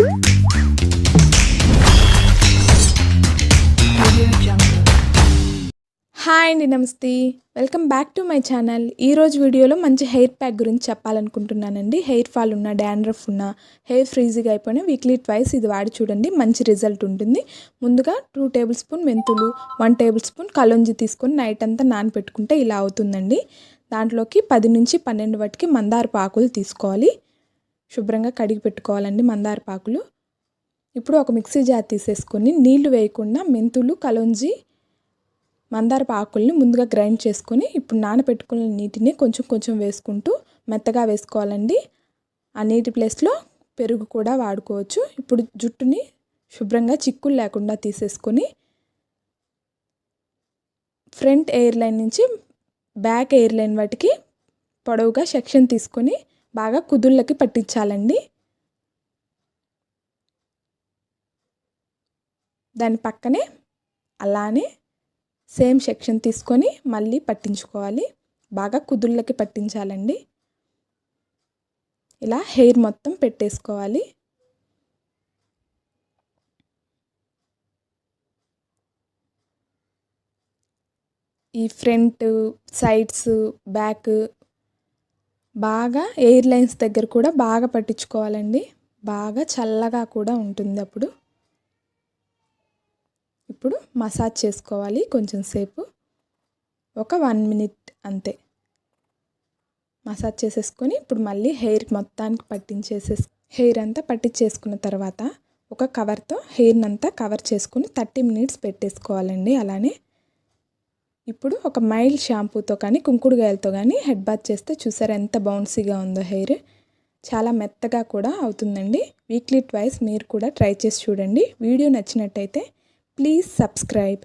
Hi అండి నమస్తే. Welcome back to my channel. ఈరోజు వీడియోలో మంచి హెయిర్ ప్యాక్ గురించి చెప్పాలనుకుంటున్నానండి. హెయిర్ ఫాల్ ఉన్న డాండ్రఫ్ ఉన్న హెయిర్ ఫ్రీజీగా అయిపోయిన వీక్లీ ట్వైస్ ఇది వాడి చూడండి మంచి రిజల్ట్ ఉంటుంది. ముందుగా టూ టేబుల్ స్పూన్ మెంతులు వన్ టేబుల్ స్పూన్ కలొంజి తీసుకొని నైట్ అంతా నానపెట్టుకుంటే ఇలా అవుతుందండి. దాంట్లోకి పది నుంచి పన్నెండు వాటికి మందార పాకులు తీసుకోవాలి. శుభ్రంగా కడిగి పెట్టుకోవాలండి మందార పాకులు. ఇప్పుడు ఒక మిక్సీ జార్ తీసేసుకొని నీళ్ళు వేయకుండా మెంతులు కలోంజి మందార ఆకుల్ని ముందుగా గ్రైండ్ చేసుకొని ఇప్పుడు నానబెట్టుకున్న నీటిని కొంచెం కొంచెం వేసుకుంటూ మెత్తగా వేసుకోవాలండి. ఆ నీటి ప్లేస్లో పెరుగు కూడా వాడుకోవచ్చు. ఇప్పుడు జుట్టుని శుభ్రంగా చిక్కులు లేకుండా తీసేసుకొని ఫ్రంట్ ఎయిర్ లైన్ నుంచి బ్యాక్ ఎయిర్ లైన్ వాటికి పొడవుగా సెక్షన్ తీసుకొని బాగా కుదుళ్ళకి పట్టించాలండి. దాని పక్కనే అలానే సేమ్ సెక్షన్ తీసుకొని మళ్ళీ పట్టించుకోవాలి. బాగా కుదుళ్ళకి పట్టించాలండి. ఇలా హెయిర్ మొత్తం పెట్టేసుకోవాలి. ఈ ఫ్రంట్ సైడ్స్ బ్యాక్ బాగా ఎయిర్ లైన్స్ దగ్గర కూడా బాగా పట్టించుకోవాలండి. బాగా చల్లగా కూడా ఉంటుంది అప్పుడు. ఇప్పుడు మసాజ్ చేసుకోవాలి కొంచెం సేపు. ఒక వన్ మినిట్ అంతే. మసాజ్ చేసేసుకొని ఇప్పుడు మళ్ళీ హెయిర్ మొత్తానికి పట్టించేసే హెయిర్ అంతా పట్టించేసుకున్న తర్వాత ఒక కవర్తో హెయిర్ని అంతా కవర్ చేసుకుని థర్టీ మినిట్స్ పెట్టేసుకోవాలండి అలానే. ఇప్పుడు ఒక మైల్డ్ షాంపూతో కానీ కుంకుడుగాయలతో కానీ హెడ్ బాత్ చేస్తే చూసారా ఎంత బౌన్సీగా ఉందో హెయిర్. చాలా మెత్తగా కూడా అవుతుందండి. వీక్లీ ట్వైస్ మీరు కూడా ట్రై చేసి చూడండి. వీడియో నచ్చినట్టయితే ప్లీజ్ సబ్స్క్రైబ్.